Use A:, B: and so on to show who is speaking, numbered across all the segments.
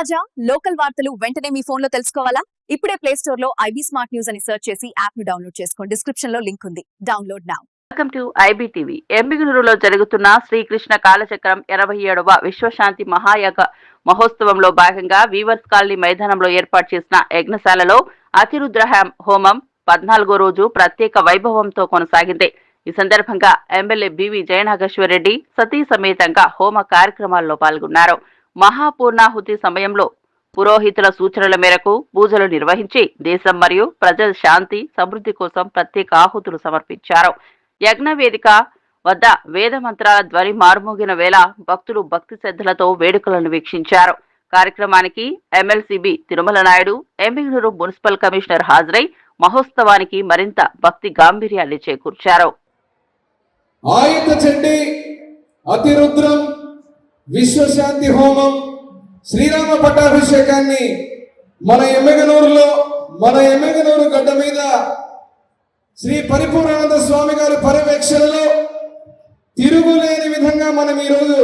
A: తాజా లోకల్ వార్తలు వెంటనే మీ ఫోన్లో తెలుసుకోవాలా? ఇప్పుడే ప్లే స్టోర్లో ఐబీ స్మార్ట్ న్యూస్ అని సెర్చ్ చేసి యాప్ను డౌన్లోడ్ చేసుకోండి. డిస్క్రిప్షన్లో లింక్ ఉంది. Download now
B: welcome to IBTV ఎంబిగునూరులో జరుగుతున్న శ్రీకృష్ణ కాలచక్రం ఇరవై ఏడవ విశ్వశాంతి మహాయాగ మహోత్సవంలో భాగంగా వీవర్స్ కాలనీ మైదానంలో ఏర్పాటు చేసిన యజ్ఞశాలలో అతిరుద్ర హోమం పద్నాలుగో రోజు ప్రత్యేక వైభవంతో కొనసాగింది. ఈ సందర్భంగా ఎమ్మెల్యే బివి జయనాగేశ్వరరెడ్డి సతీ సమేతంగా హోమ కార్యక్రమాల్లో పాల్గొన్నారు. మహాపూర్ణాహుతి సమయంలో పురోహితుల సూచనల మేరకు పూజలు నిర్వహించి దేశం మరియు ప్రజల శాంతి సమృద్ధి కోసం ప్రత్యేక ఆహుతులు సమర్పించారు. యజ్ఞ వేదిక వద్ద వేద మంత్రాల ధ్వని మారుమోగిన వేళ భక్తులు భక్తి శ్రద్ధలతో వేడుకలను వీక్షించారు. కార్యక్రమానికి MLC B Tirumala Naidu Yemmiganur municipal commissioner హాజరై మహోత్సవానికి మరింత భక్తి గాంభీర్యాన్ని చేకూర్చారు.
C: ఆయుధ చండి అతిరుద్రం విశ్వశాంతి హోమం శ్రీరామ పట్టాభిషేకాన్ని మన ఎమ్మెగనూరులో మన ఎమ్మెగనూరు గడ్డ మీద శ్రీ పరిపూర్ణానంద స్వామి గారి పర్యవేక్షణలో తిరుగులేని విధంగా మనం ఈరోజు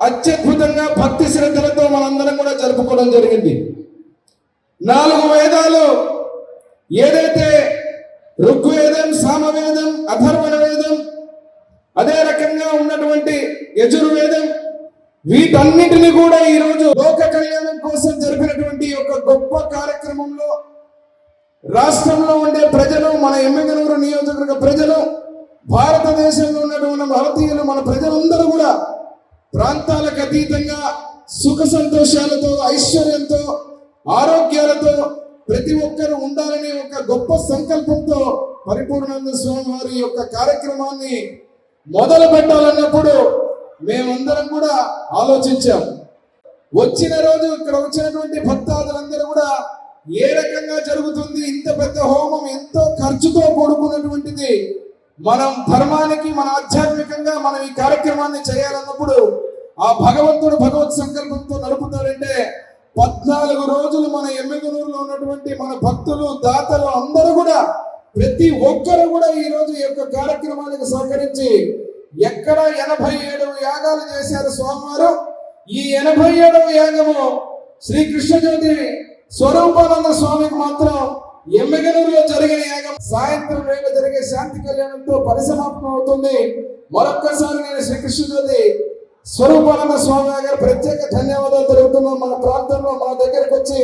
C: అత్యద్భుతంగా భక్తి శ్రద్ధలతో మనందరం కూడా జరుపుకోవడం జరిగింది. నాలుగు వేదాలు ఏదైతే ఋగ్వేదం సామవేదం అథర్వణ వేదం అదే రకంగా ఉన్నటువంటి యజుర్వేదం వీటన్నిటిని కూడా ఈరోజు లోక కళ్యాణం కోసం జరిపినటువంటి ఒక గొప్ప కార్యక్రమంలో రాష్ట్రంలో ఉండే ప్రజలు మన ఎమ్మెగనూరు నియోజకవర్గ ప్రజలు భారతదేశంలో ఉన్నటువంటి భారతీయులు మన ప్రజలందరూ కూడా ప్రాంతాలకు అతీతంగా సుఖ సంతోషాలతో ఐశ్వర్యంతో ఆరోగ్యాలతో ప్రతి ఒక్కరూ ఉండాలనే ఒక గొప్ప సంకల్పంతో పరిపూర్ణానంద స్వామి వారి యొక్క కార్యక్రమాన్ని మొదలు పెట్టాలన్నప్పుడు మేమందరం కూడా ఆలోచించాం. వచ్చిన రోజు ఇక్కడ వచ్చినటువంటి భక్తాదులందరూ కూడా ఏ రకంగా జరుగుతుంది ఇంత పెద్ద హోమం ఎంతో ఖర్చుతో కూడుకున్నటువంటిది మనం ధర్మానికి మన ఆధ్యాత్మికంగా మనం ఈ కార్యక్రమాన్ని చేయాలన్నప్పుడు ఆ భగవంతుడు భగవత్ సంకల్పంతో నడుపుతాడంటే పద్నాలుగు రోజులు మన ఎమ్మెగనూరులో ఉన్నటువంటి మన భక్తులు దాతలు అందరూ కూడా ప్రతి ఒక్కరు కూడా ఈ రోజు ఈ యొక్క కార్యక్రమానికి సహకరించి ఎక్కడ ఎనభై ఏడు యాగాలు చేశారు స్వామివారు? ఈ ఎనభై ఏడవ యాగము శ్రీకృష్ణజ్యోతి స్వరూపానంద స్వామికి మాత్రం ఎమ్మెగనూరులో జరిగిన యాగం. సాయంత్రం వేళ జరిగే శాంతి కళ్యాణంతో పరిసమాప్తం అవుతుంది. మరొక్కసారి నేను శ్రీకృష్ణజ్యోతి స్వరూపానంద స్వామి గారు ప్రత్యేక ధన్యవాదాలు తెలుపుతున్నాం మన ప్రాంతంలో మన దగ్గరకు వచ్చి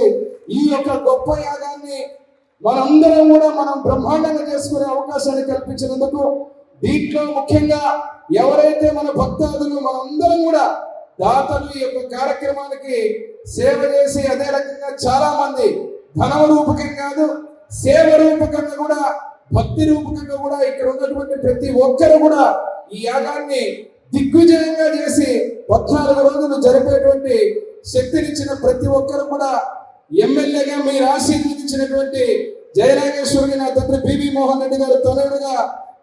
C: ఈ యొక్క గొప్ప యాగాన్ని మనందరం కూడా మనం బ్రహ్మాండంగా చేసుకునే అవకాశాన్ని కల్పించినందుకు దీంట్లో ముఖ్యంగా ఎవరైతే మన భక్తాదులు మనందరం కూడా దాతలు ఈ యొక్క కార్యక్రమానికి సేవ చేసి అదే రకంగా చాలా మంది ధనవ రూపకం కాదు సేవ రూపకంగా కూడా భక్తి రూపకంగా కూడా ఇక్కడ ఉన్నటువంటి ప్రతి ఒక్కరు కూడా ఈ యాగాన్ని దిగ్విజయంగా చేసి పద్నాలుగు రోజులు జరిపేటువంటి శక్తినిచ్చిన ప్రతి ఒక్కరు కూడా ఎమ్మెల్యేగా మీరు ఆశీర్వదించినటువంటి జయనాగేశ్వరికి నా తండ్రి బీబీ మోహన్ రెడ్డి గారు తనయుడుగా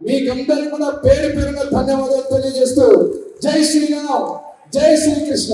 C: మీకందరి కూడా పేరు పేరుగా ధన్యవాదాలు తెలియజేస్తూ జై శ్రీరామ్ జై శ్రీకృష్ణ.